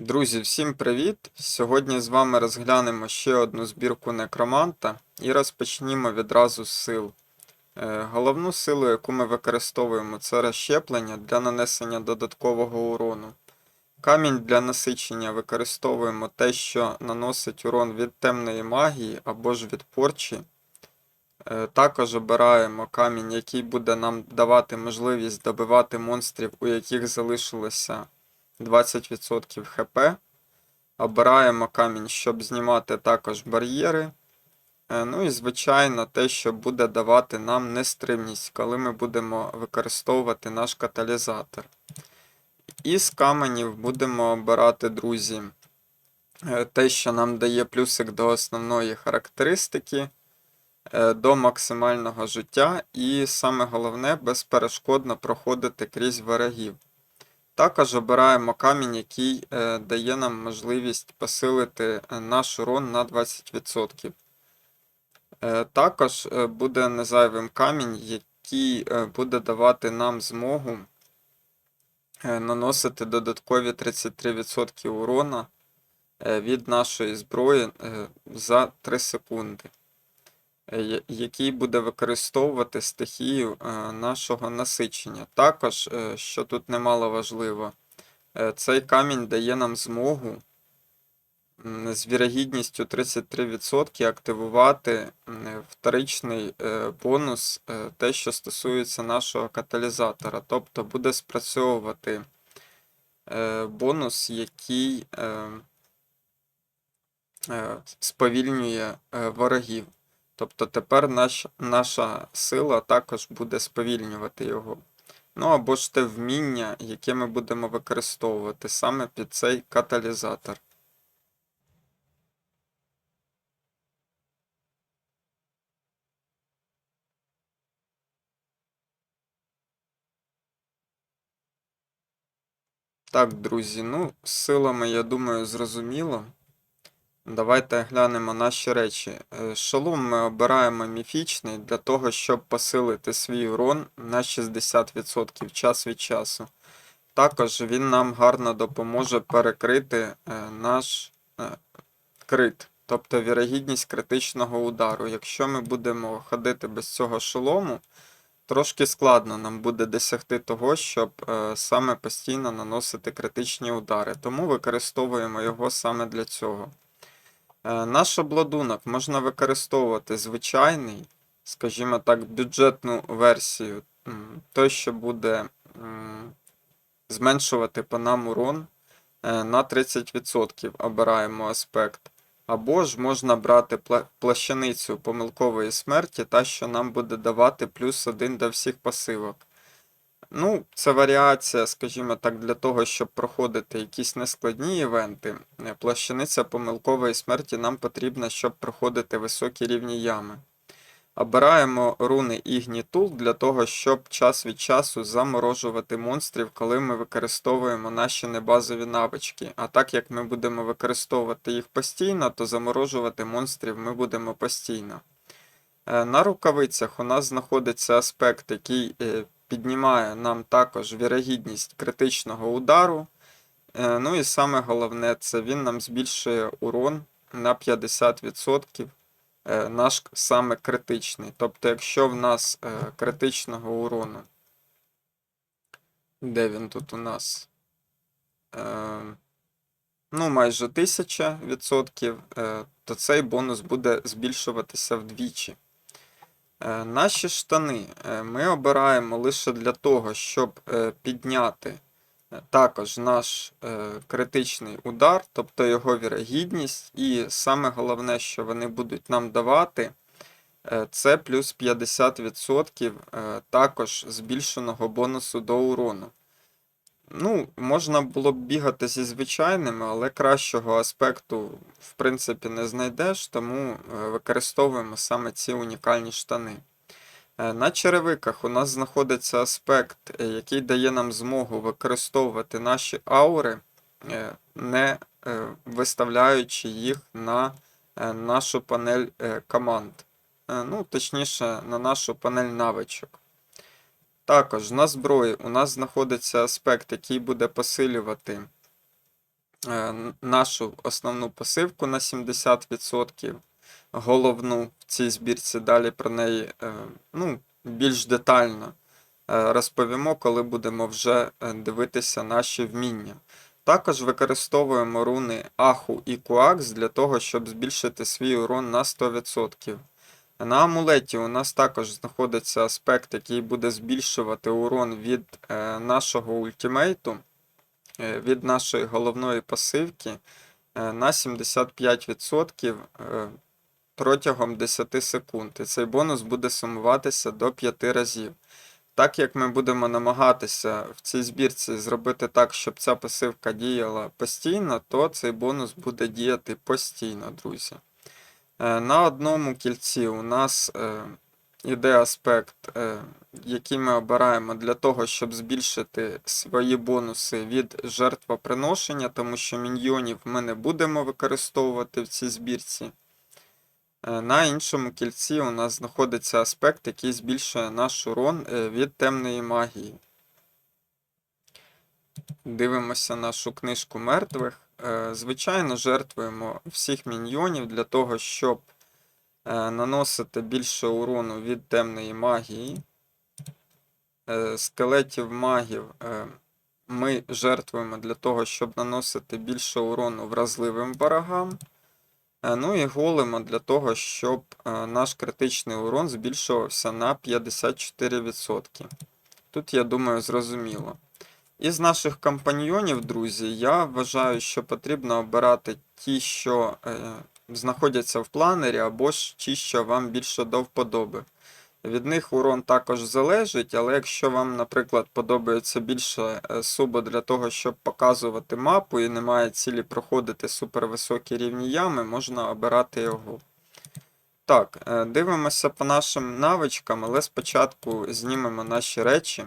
Друзі, всім привіт! Сьогодні з вами розглянемо ще одну збірку некроманта і розпочнімо відразу з сил. Е, Головну силу, яку ми використовуємо, це розщеплення для нанесення додаткового урону. Камінь для насичення використовуємо те, що наносить урон від темної магії або ж від порчі. Е, Також обираємо камінь, який буде нам давати можливість добивати монстрів, у яких залишилося 20% хп. Обираємо камінь, щоб знімати також бар'єри. Е, Ну і, звичайно, те, що буде давати нам нестримність, коли ми будемо використовувати наш каталізатор. Із каменів будемо обирати, друзі, е, те, що нам дає плюсик до основної характеристики, е, до максимального життя, і саме головне безперешкодно проходити крізь ворогів. Також обираємо камінь, який е, дає нам можливість посилити е, наш урон на 20%. Е, також буде незайвим камінь, який буде давати нам змогу наносити додаткові 33% урона від нашої зброї за 3 секунди, який буде використовувати стихію е, нашого насичення. Також, е, що тут немало важливо, е, цей камінь дає нам змогу з вірогідністю 33% активувати вторичний е, бонус, е, те, що стосується нашого каталізатора. Тобто буде спрацьовувати е, бонус, який е, е, сповільнює е, ворогів. Тобто тепер наш, наша сила також буде сповільнювати його. Ну або ж те вміння, яке ми будемо використовувати саме під цей каталізатор. Так, друзі, ну, з силами, я думаю, зрозуміло. Давайте глянемо наші речі. Е, Шолом ми обираємо міфічний для того, щоб посилити свій урон на 60% час від часу. Також він нам гарно допоможе перекрити е, наш е, крит, тобто вірогідність критичного удару. Якщо ми будемо ходити без цього шолому, трошки складно нам буде досягти того, щоб саме постійно наносити критичні удари. Тому використовуємо його саме для цього. Е, Наш обладунок можна використовувати звичайний, скажімо так, бюджетну версію, той, що буде зменшувати по нам урон е, на 30%, обираємо аспект. Або ж можна брати плащаницю помилкової смерті, та, що нам буде давати плюс один до всіх пасивок. Ну, це варіація, скажімо так, для того, щоб проходити якісь нескладні івенти. Е, Плащаниця помилкової смерті нам потрібна, щоб проходити високі рівні ями. Обираємо руни Ігнітул для того, щоб час від часу заморожувати монстрів, коли ми використовуємо наші небазові навички. А так як ми будемо використовувати їх постійно, то заморожувати монстрів ми будемо постійно. Е, На рукавицях у нас знаходиться аспект, який е, піднімає нам також вірогідність критичного удару. Е, Ну і саме головне, це він нам збільшує урон на 50%, е, наш саме критичний. Тобто, якщо в нас е, критичного урону, де він тут у нас? Ну, майже 1000%, е, то цей бонус буде збільшуватися вдвічі. Е, Наші штани е, ми обираємо лише для того, щоб е, підняти також наш критичний удар, тобто його вірогідність. І саме головне, що вони будуть нам давати, це плюс 50% е, також збільшеного бонусу до урону. Ну, можна було б бігати зі звичайними, але кращого аспекту, в принципі, не знайдеш, тому е, використовуємо саме ці унікальні штани. Е, На черевиках у нас знаходиться аспект, е, який дає нам змогу використовувати наші аури, не виставляючи їх на нашу панель команд. Ну, точніше, на нашу панель навичок. Також на зброї у нас знаходиться аспект, який буде посилювати е, нашу основну пасивку на 70%, головну в цій збірці. Далі про неї е, ну, більш детально е, розповімо, коли будемо вже дивитися наші вміння. Також використовуємо руни Аху і Куакс для того, щоб збільшити свій урон на 100%. На амулеті у нас також знаходиться аспект, який буде збільшувати урон від е, нашого ультимейту, е, від нашої головної пасивки е, на 75% е, протягом 10 секунд. І цей бонус буде сумуватися до 5 разів. Так як ми будемо намагатися в цій збірці зробити так, щоб ця пасивка діяла постійно, то цей бонус буде діяти постійно, друзі. Е, На одному кільці у нас е, іде аспект, е, який ми обираємо для того, щоб збільшити свої бонуси від жертвоприношення, тому що міньйонів ми не будемо використовувати в цій збірці. На іншому кільці у нас знаходиться аспект, який збільшує наш урон від темної магії. Дивимося нашу книжку мертвих. Е, Звичайно, жертвуємо всіх міньйонів для того, щоб е, наносити більше урону від темної магії. Е, Скелетів магів ми жертвуємо для того, щоб наносити більше урону вразливим ворогам. Ну і голема для того, щоб наш критичний урон збільшувався на 54%. Тут, я думаю, зрозуміло. Із наших компаньйонів, друзі, я вважаю, що потрібно обирати ті, що е, знаходяться в планері, або ж ті, що вам більше до вподоби. Від них урон також залежить, але якщо вам, наприклад, подобається більше е, субо для того, щоб показувати мапу і немає цілі проходити супервисокі рівні ями, можна обирати його. Так, е, дивимося по нашим навичкам, але спочатку знімемо наші речі.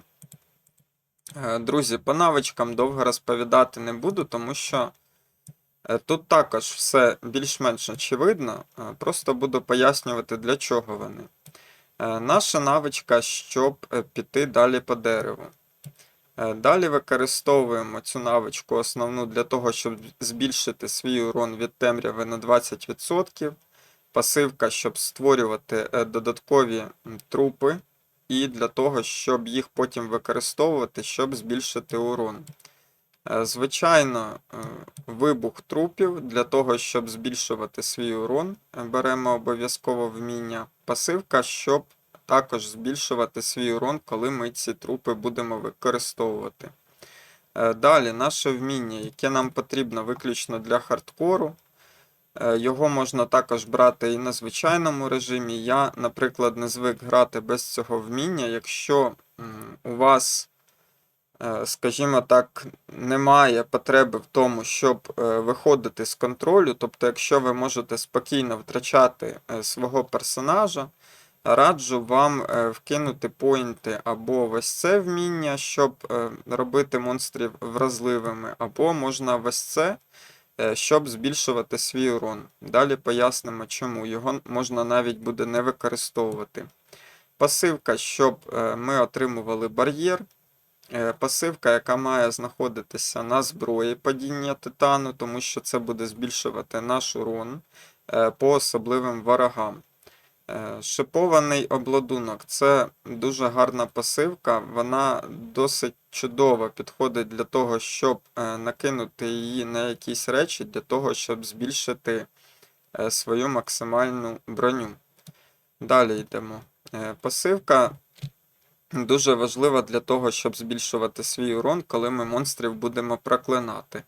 Е, Друзі, по навичкам довго розповідати не буду, тому що е, тут також все більш-менш очевидно. е, Просто буду пояснювати, для чого вони. Наша навичка, щоб піти далі по дереву. Далі використовуємо цю навичку основну для того, щоб збільшити свій урон від темряви на 20%. Пасивка, щоб створювати додаткові трупи, і для того, щоб їх потім використовувати, щоб збільшити урон. Е, Звичайно, е, вибух трупів для того, щоб збільшувати свій урон, е, беремо обов'язково вміння. Пасивка, щоб також збільшувати свій урон, коли ми ці трупи будемо використовувати. Далі, наше вміння, яке нам потрібно виключно для хардкору. Е, Його можна також брати і на звичайному режимі. Я, наприклад, не звик грати без цього вміння. Якщо у вас, е, скажімо так, немає потреби в тому, щоб е, виходити з контролю, тобто, якщо ви можете спокійно втрачати свого персонажа, раджу вам вкинути поінти або в ось це вміння, щоб робити монстрів вразливими, або можна в ось це щоб збільшувати свій урон. Далі пояснимо, чому. Його можна навіть буде не використовувати. Пасивка, щоб е, ми отримували бар'єр. Е, Пасивка, яка має знаходитися на зброї падіння титану, тому що це буде збільшувати наш урон е, по особливим ворогам. Е, Шипований обладунок це дуже гарна пасивка. Вона досить чудово підходить для того, щоб е, накинути її на якісь речі, для того, щоб збільшити е, свою максимальну броню. Далі йдемо. Пасивка дуже важлива для того, щоб збільшувати свій урон, коли ми монстрів будемо проклинати.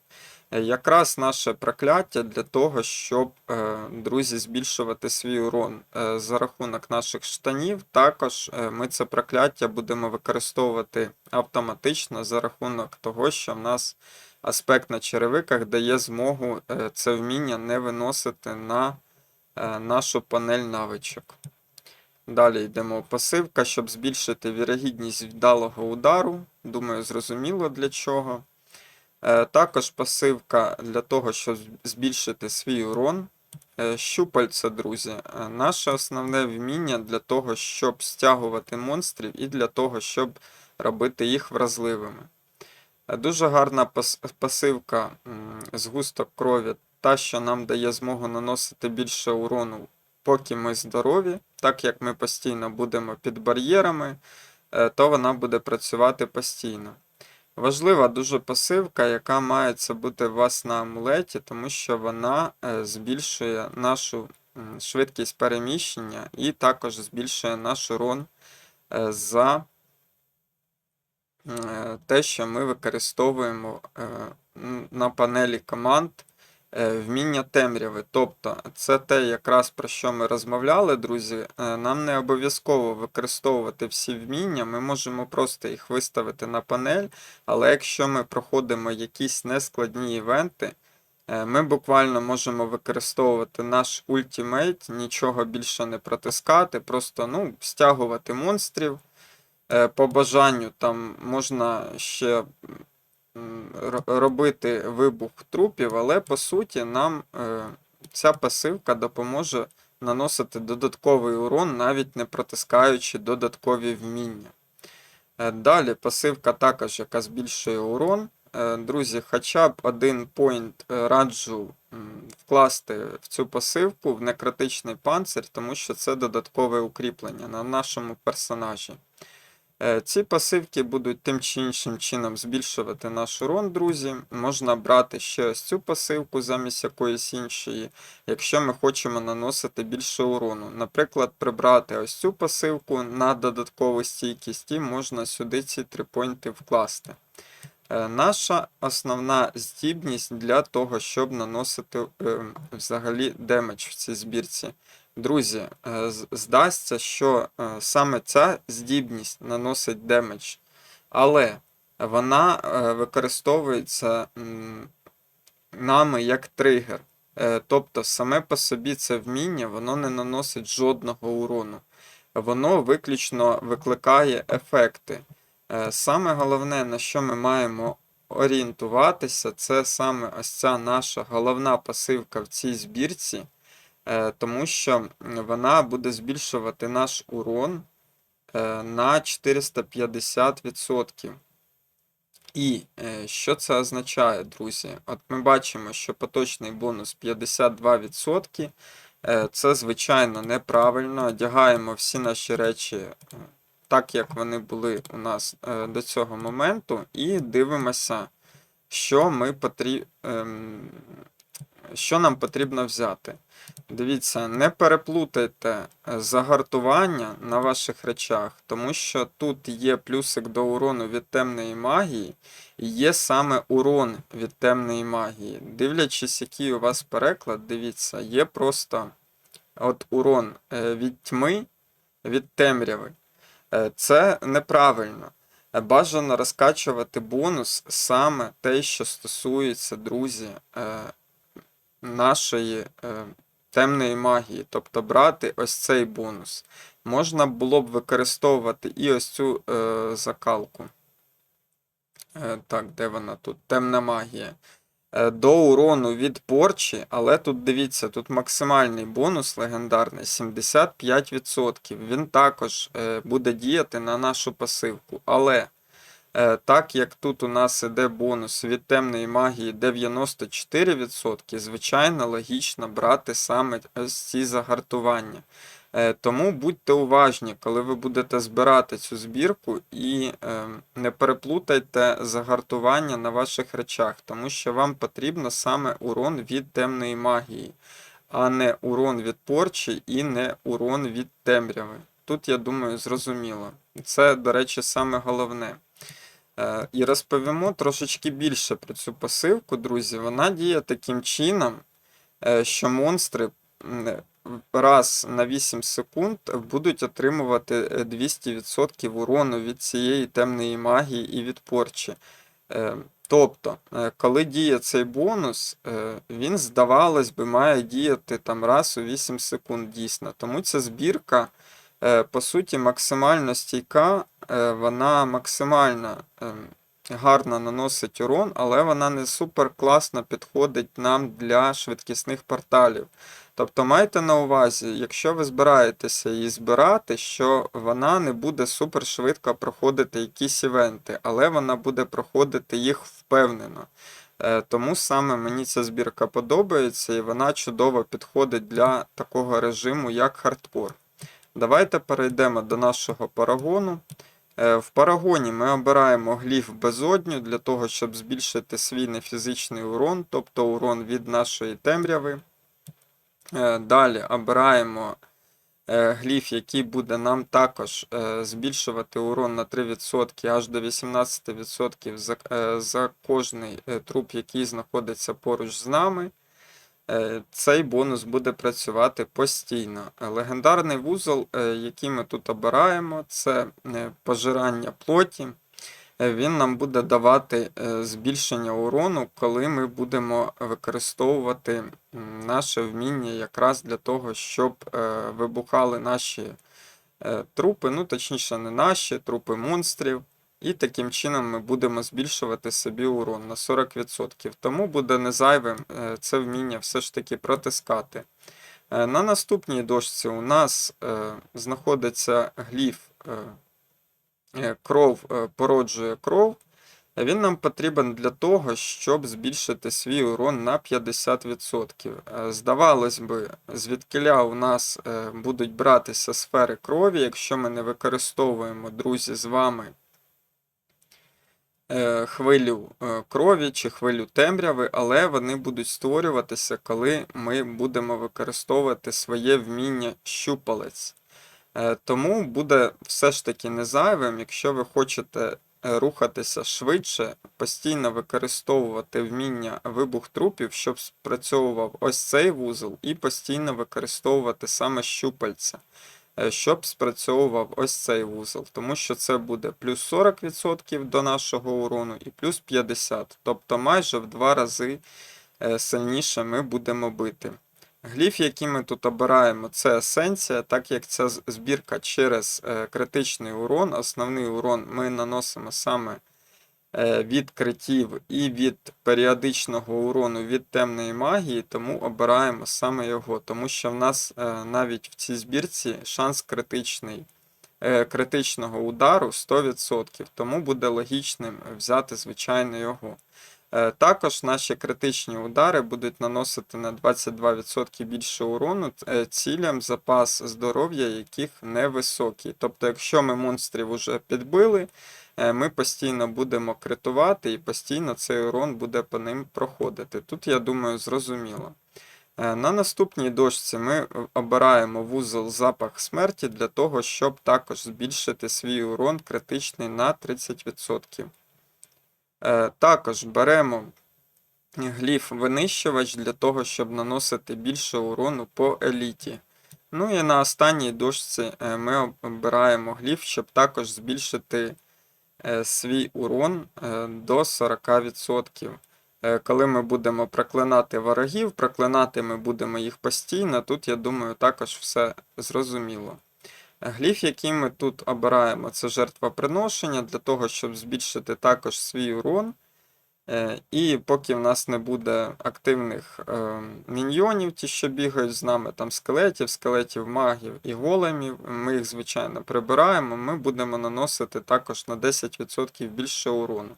Якраз наше прокляття для того, щоб, е, друзі, збільшувати свій урон е, за рахунок наших штанів. Також е, ми це прокляття будемо використовувати автоматично за рахунок того, що в нас аспект на черевиках дає змогу це вміння не виносити на нашу панель навичок. Далі йдемо пасивка, щоб збільшити вірогідність вдалого удару. Думаю, зрозуміло для чого. Е, Також пасивка для того, щоб збільшити свій урон. Е, Щупальця, друзі, е, наше основне вміння для того, щоб стягувати монстрів і для того, щоб робити їх вразливими. Дуже гарна пас- пасивка згусток крові, та, що нам дає змогу наносити більше урону, поки ми здорові, так як ми постійно будемо під бар'єрами, то вона буде працювати постійно. Важлива дуже пасивка, яка має це бути у вас на амулеті, тому що вона е, збільшує нашу швидкість переміщення і також збільшує наш урон е, за е, те, що ми використовуємо на панелі команд вміння темряви. Тобто, це те, якраз про що ми розмовляли, друзі. Е, Нам не обов'язково використовувати всі вміння, ми можемо просто їх виставити на панель, але якщо ми проходимо якісь нескладні івенти, е, ми буквально можемо використовувати наш ультимейт, нічого більше не протискати, просто ну, стягувати монстрів. Е, По бажанню там можна ще робити вибух трупів, але по суті нам е, ця пасивка допоможе наносити додатковий урон, навіть не протискаючи додаткові вміння. Е, Далі пасивка також, яка збільшує урон. Е, Друзі, хоча б один поінт раджу вкласти в цю пасивку в некритичний панцир, тому що це додаткове укріплення на нашому персонажі. Е, Ці пасивки будуть тим чи іншим чином збільшувати наш урон, друзі. Можна брати ще ось цю пасивку замість якоїсь іншої, якщо ми хочемо наносити більше урону. Наприклад, прибрати ось цю пасивку на додаткову стійкість і можна сюди ці три пойнти вкласти. Е, Наша основна здібність для того, щоб наносити е, взагалі демедж в цій збірці. Друзі, е, здасться, що саме ця здібність наносить демедж, але вона використовується нами як тригер. Тобто саме по собі це вміння воно не наносить жодного урону. Воно виключно викликає ефекти. Е, Саме головне, на що ми маємо орієнтуватися, це саме ось ця наша головна пасивка в цій збірці, е, тому що вона буде збільшувати наш урон е, на 450%. І що це означає, друзі? От ми бачимо, що поточний бонус 52%. Е, Це, звичайно, неправильно. Одягаємо всі наші речі так, як вони були у нас е, до цього моменту, і дивимося, що, ми потрі... ем, що нам потрібно взяти. Дивіться, не переплутайте е, загартування на ваших речах, тому що тут є плюсик до урону від темної магії, і є саме урон від темної магії. Дивлячись, який у вас переклад, дивіться, є просто от урон е, від тьми, від темряви. Е, Це неправильно. Е, Бажано розкачувати бонус саме те, що стосується, друзі, е, нашої темної магії, тобто брати ось цей бонус. Можна було б використовувати і ось цю закалку. Так, де вона тут? Темна магія. Е, до урону від порчі, але тут дивіться, тут максимальний бонус легендарний 75%. Він також е, буде діяти на нашу пасивку. Але е, так як тут у нас іде бонус від темної магії 94%, звичайно, логічно брати саме ці загартування. Е, Тому будьте уважні, коли ви будете збирати цю збірку, і е, не переплутайте загартування на ваших речах, тому що вам потрібно саме урон від темної магії, а не урон від порчі і не урон від темряви. Тут, я думаю, зрозуміло. Це, до речі, саме головне. Е, І розповімо трошечки більше про цю пасивку, друзі. Вона діє таким чином, що монстри раз на 8 секунд будуть отримувати е, 200% урону від цієї темної магії і від порчі. Е, Тобто, е, коли діє цей бонус, е, він, здавалось би, має діяти там раз у 8 секунд дійсно. Тому ця збірка, е, по суті, максимально стійка, е, вона максимально ем, гарно наносить урон, але вона не супер класно підходить нам для швидкісних порталів. Тобто майте на увазі, якщо ви збираєтеся її збирати, що вона не буде супер швидко проходити якісь івенти, але вона буде проходити їх впевнено. Е, Тому саме мені ця збірка подобається і вона чудово підходить для такого режиму, як хардкор. Давайте перейдемо до нашого парагону. Е, В парагоні ми обираємо гліф безодню для того, щоб збільшити свій нефізичний урон, тобто урон від нашої темряви. Е, Далі обираємо е, гліф, який буде нам також е, збільшувати урон на 3% аж до 18% за, кожний труп, який знаходиться поруч з нами. Цей бонус буде працювати постійно. Легендарний вузол, який ми тут обираємо, це пожирання плоті. Він нам буде давати е, збільшення урону, коли ми будемо використовувати наше вміння якраз для того, щоб е, вибухали наші е, трупи, ну точніше, не наші, трупи монстрів. І таким чином ми будемо збільшувати собі урон на 40%. Тому буде незайвим це вміння все ж таки протискати. На наступній дошці у нас знаходиться гліф кров е, породжує кров. Е, Він нам потрібен для того, щоб збільшити свій урон на 50%. Е, Здавалось би, звідкиля у нас е, будуть братися сфери крові, якщо ми не використовуємо, друзі, з вами е, хвилю е, крові чи хвилю темряви, але вони будуть створюватися, коли ми будемо використовувати своє вміння щупалець. Е, Тому буде все ж таки незайвим, якщо ви хочете е, рухатися швидше, постійно використовувати вміння вибух трупів, щоб спрацьовував ось цей вузол, і постійно використовувати саме щупальця, е, щоб спрацьовував ось цей вузол. Тому що це буде плюс 40% до нашого урону і плюс 50%. Тобто майже в два рази сильніше ми будемо бити. Гліф, який ми тут обираємо, це есенція, так як ця збірка через е, критичний урон. Основний урон ми наносимо саме е, від критів і від періодичного урону від темної магії, тому обираємо саме його, тому що в нас е, навіть в цій збірці шанс критичний, критичного удару 100%, тому буде логічним взяти, звичайно, його. Е, Також наші критичні удари будуть наносити на 22% більше урону е, цілям запас здоров'я, яких невисокий. Тобто, якщо ми монстрів уже підбили, е, ми постійно будемо критувати і постійно цей урон буде по ним проходити. Тут, я думаю, зрозуміло. На наступній дошці ми обираємо вузол запах смерті для того, щоб також збільшити свій урон критичний на 30%. Е, Також беремо гліф винищувач для того, щоб наносити більше урону по еліті. Ну і на останній дошці е, ми обираємо гліф, щоб також збільшити е, свій урон до 40%. Е, Коли ми будемо проклинати ворогів, проклинати ми будемо їх постійно. Тут, я думаю, також все зрозуміло. Гліф, який ми тут обираємо, це жертвоприношення для того, щоб збільшити також свій урон. Е, І поки в нас не буде активних е, міньйонів, ті, що бігають з нами, там скелетів, скелетів магів і големів, ми їх, звичайно, прибираємо, ми будемо наносити також на 10% більше урону.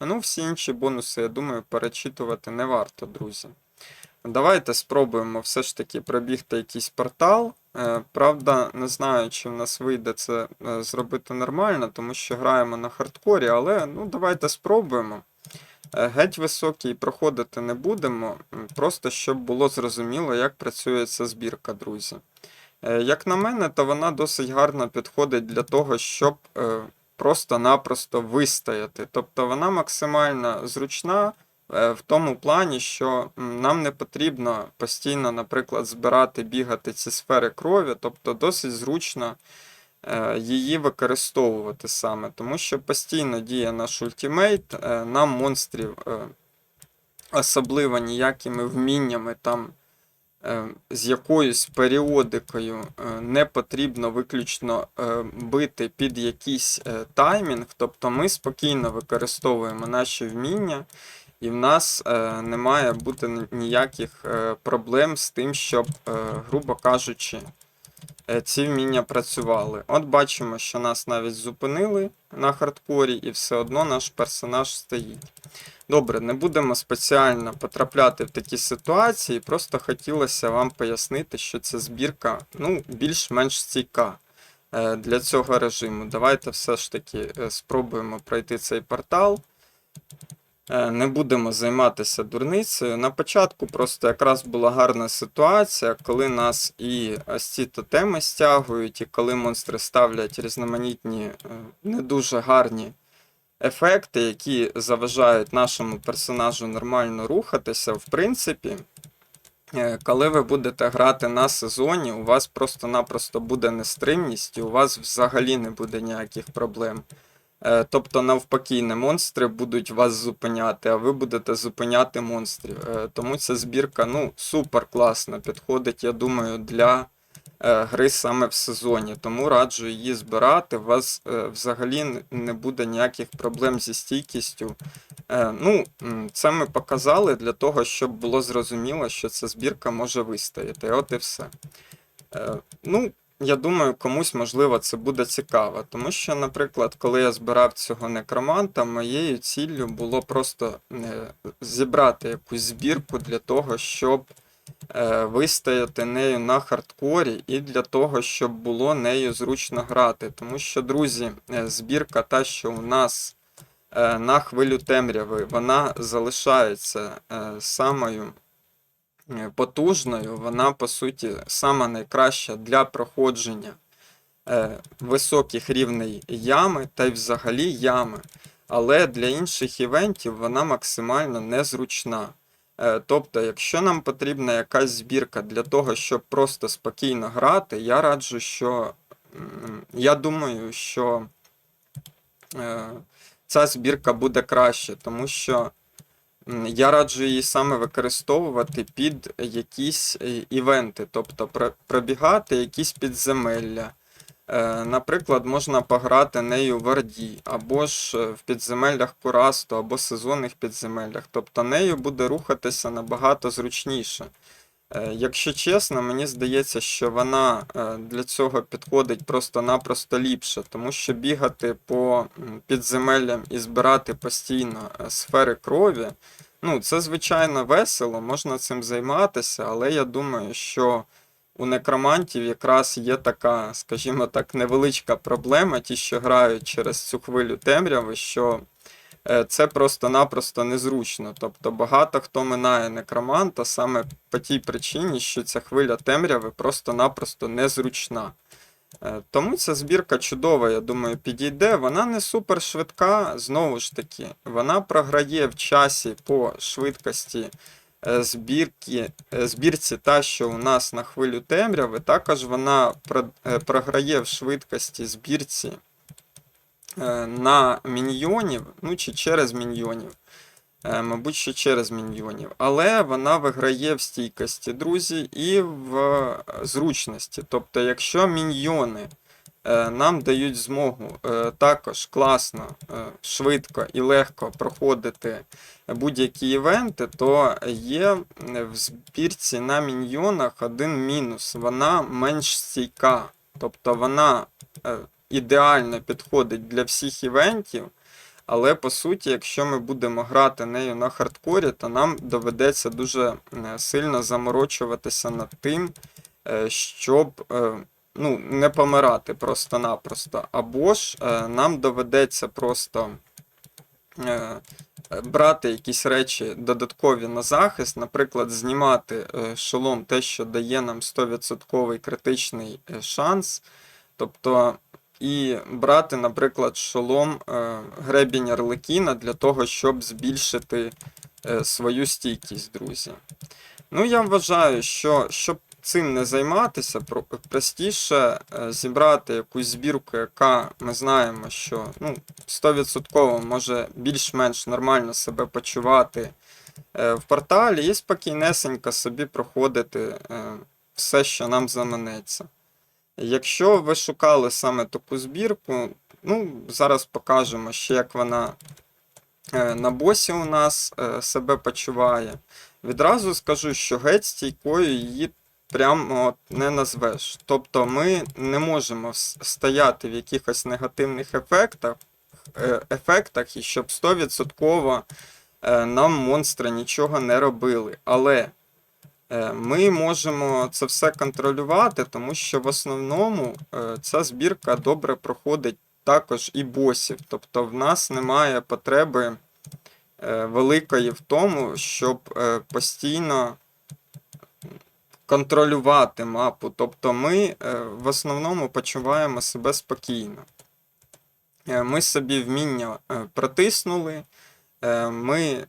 Ну, всі інші бонуси, я думаю, перечитувати не варто, друзі. Давайте спробуємо все ж таки пробігти якийсь портал. Е, Правда, не знаю, чи в нас вийде це е, зробити нормально, тому що граємо на хардкорі, але ну, давайте спробуємо. Е, Геть високий проходити не будемо, просто щоб було зрозуміло, як працює ця збірка, друзі. Як на мене, то вона досить гарно підходить для того, щоб просто-напросто вистояти. Тобто вона максимально зручна в тому плані, що нам не потрібно постійно, наприклад, збирати, бігати ці сфери крові, тобто досить зручно е, її використовувати саме, тому що постійно діє наш ультимейт, е, нам монстрів е, особливо ніякими вміннями там е, з якоюсь періодикою е, не потрібно виключно е, бити під якийсь е, таймінг, тобто ми спокійно використовуємо наші вміння, і в нас е, не має бути ніяких е, проблем з тим, щоб, е, грубо кажучи, е, ці вміння працювали. От бачимо, що нас навіть зупинили на хардкорі, і все одно наш персонаж стоїть. Добре, не будемо спеціально потрапляти в такі ситуації, просто хотілося вам пояснити, що ця збірка ну, більш-менш стійка е, для цього режиму. Давайте все ж таки е, спробуємо пройти цей портал. Е, Не будемо займатися дурницею. На початку просто якраз була гарна ситуація, коли нас і ось ці тотеми стягують, і коли монстри ставлять різноманітні е, не дуже гарні ефекти, які заважають нашому персонажу нормально рухатися. В принципі, е, коли ви будете грати на сезоні, у вас просто-напросто буде нестримність, і у вас взагалі не буде ніяких проблем. Е, Тобто, навпаки, не монстри будуть вас зупиняти, а ви будете зупиняти монстрів. Е, Тому ця збірка ну, супер класно підходить, я думаю, для е, гри саме в сезоні. Тому раджу її збирати. У вас взагалі не буде ніяких проблем зі стійкістю. Ну, це ми показали для того, щоб було зрозуміло, що ця збірка може вистояти. От і все. Ну, я думаю, комусь можливо це буде цікаво, тому що, наприклад, коли я збирав цього некроманта, моєю ціллю було просто е, зібрати якусь збірку для того, щоб е, вистояти нею на хардкорі, і для того, щоб було нею зручно грати. Тому що, друзі, е, збірка та, що у нас на хвилю темряви, вона залишається самою потужною, вона по суті сама найкраща для проходження е, високих рівней ями та й взагалі ями. Але для інших івентів вона максимально незручна. Е, Тобто, якщо нам потрібна якась збірка для того, щоб просто спокійно грати, я раджу, що я думаю, що е, ця збірка буде краще, тому що я раджу її саме використовувати під якісь е, івенти, тобто пробігати якісь підземелля. Е, Наприклад, можна пограти нею в Орді, або ж е, в підземеллях Курасту, або сезонних підземеллях. Тобто нею буде рухатися набагато зручніше. Е, Якщо чесно, мені здається, що вона е, для цього підходить просто-напросто ліпше, тому що бігати по підземеллям і збирати постійно е, сфери крові, ну, це звичайно весело, можна цим займатися, але я думаю, що у некромантів якраз є така, скажімо так, невеличка проблема, ті, що грають через цю хвилю темряви, що це просто-напросто незручно. Тобто багато хто минає некроманта саме по тій причині, що ця хвиля темряви просто-напросто незручна. Е, Тому ця збірка чудова, я думаю, підійде. Вона не супер швидка, знову ж таки, вона програє в часі по швидкості е, збірки, е, збірці та, що у нас на хвилю темряви. Також вона е, програє в швидкості збірці е, на міньйонів, ну чи через міньйонів. Е, Мабуть, що через міньйонів. Але вона виграє в стійкості, друзі, і в е, зручності. Тобто, якщо міньйони е, нам дають змогу е, також класно, е, швидко і легко проходити будь-які івенти, то є е, в збірці на міньйонах один мінус. Вона менш стійка. Тобто вона е, ідеально підходить для всіх івентів. Але по суті, якщо ми будемо грати нею на хардкорі, то нам доведеться дуже е, сильно заморочуватися над тим, е, щоб е, ну, не помирати просто-напросто. Або ж нам доведеться просто брати якісь речі додаткові на захист, наприклад, знімати шолом те, що дає нам 100% критичний шанс. Тобто і брати, наприклад, шолом е, гребінь Арлекіна для того, щоб збільшити е, свою стійкість, друзі. Ну, я вважаю, що щоб цим не займатися, простіше е, зібрати якусь збірку, яка ми знаємо, що ну, 100% може більш-менш нормально себе почувати в порталі і спокійнесенько собі проходити все, що нам заманеться. Якщо ви шукали саме таку збірку, ну, зараз покажемо ще, як вона е, на босі у нас е, себе почуває. Відразу скажу, що геть стійкою її прямо от не назвеш. Тобто ми не можемо стояти в якихось негативних ефектах, е, ефектах і щоб 100% е, нам монстри нічого не робили. Але ми можемо це все контролювати, тому що в основному е, ця збірка добре проходить також і босів. Тобто в нас немає потреби е, великої в тому, щоб е, постійно контролювати мапу. Тобто ми е, в основному почуваємо себе спокійно. Е, Ми собі вміння е, протиснули. Е, Ми, е,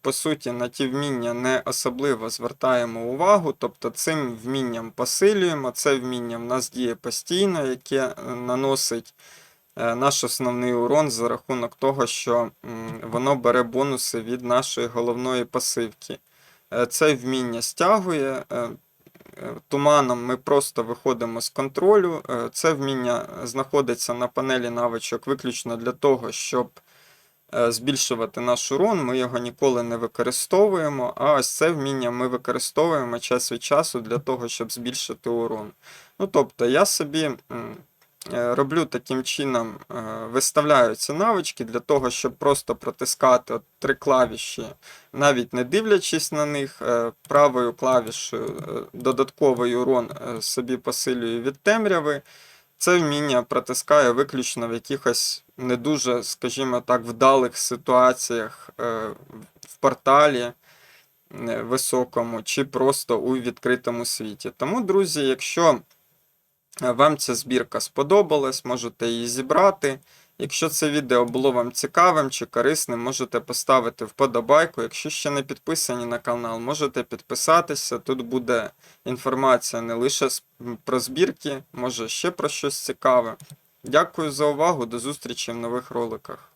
по суті, на ті вміння не особливо звертаємо увагу, тобто цим вмінням посилюємо. Це вміння в нас діє постійно, яке е, наносить наш основний урон за рахунок того, що воно бере бонуси від нашої головної пасивки. Це вміння стягує. Туманом ми просто виходимо з контролю. Це вміння знаходиться на панелі навичок виключно для того, щоб збільшувати наш урон. Ми його ніколи не використовуємо. А ось це вміння ми використовуємо час від часу для того, щоб збільшити урон. Ну, тобто, я собі е, роблю таким чином, е, виставляю ці навички для того, щоб просто протискати от три клавіші, навіть не дивлячись на них, е, правою клавішою е, додатковий урон е, собі посилюю від темряви. Це вміння протискає виключно в якихось не дуже, скажімо так, вдалих ситуаціях е, в порталі е, високому чи просто у відкритому світі. Тому, друзі, якщо е, вам ця збірка сподобалась, можете її зібрати. Якщо це відео було вам цікавим чи корисним, можете поставити вподобайку. Якщо ще не підписані на канал, можете підписатися. Тут буде інформація не лише про збірки, може ще про щось цікаве. Дякую за увагу, до зустрічі в нових роликах.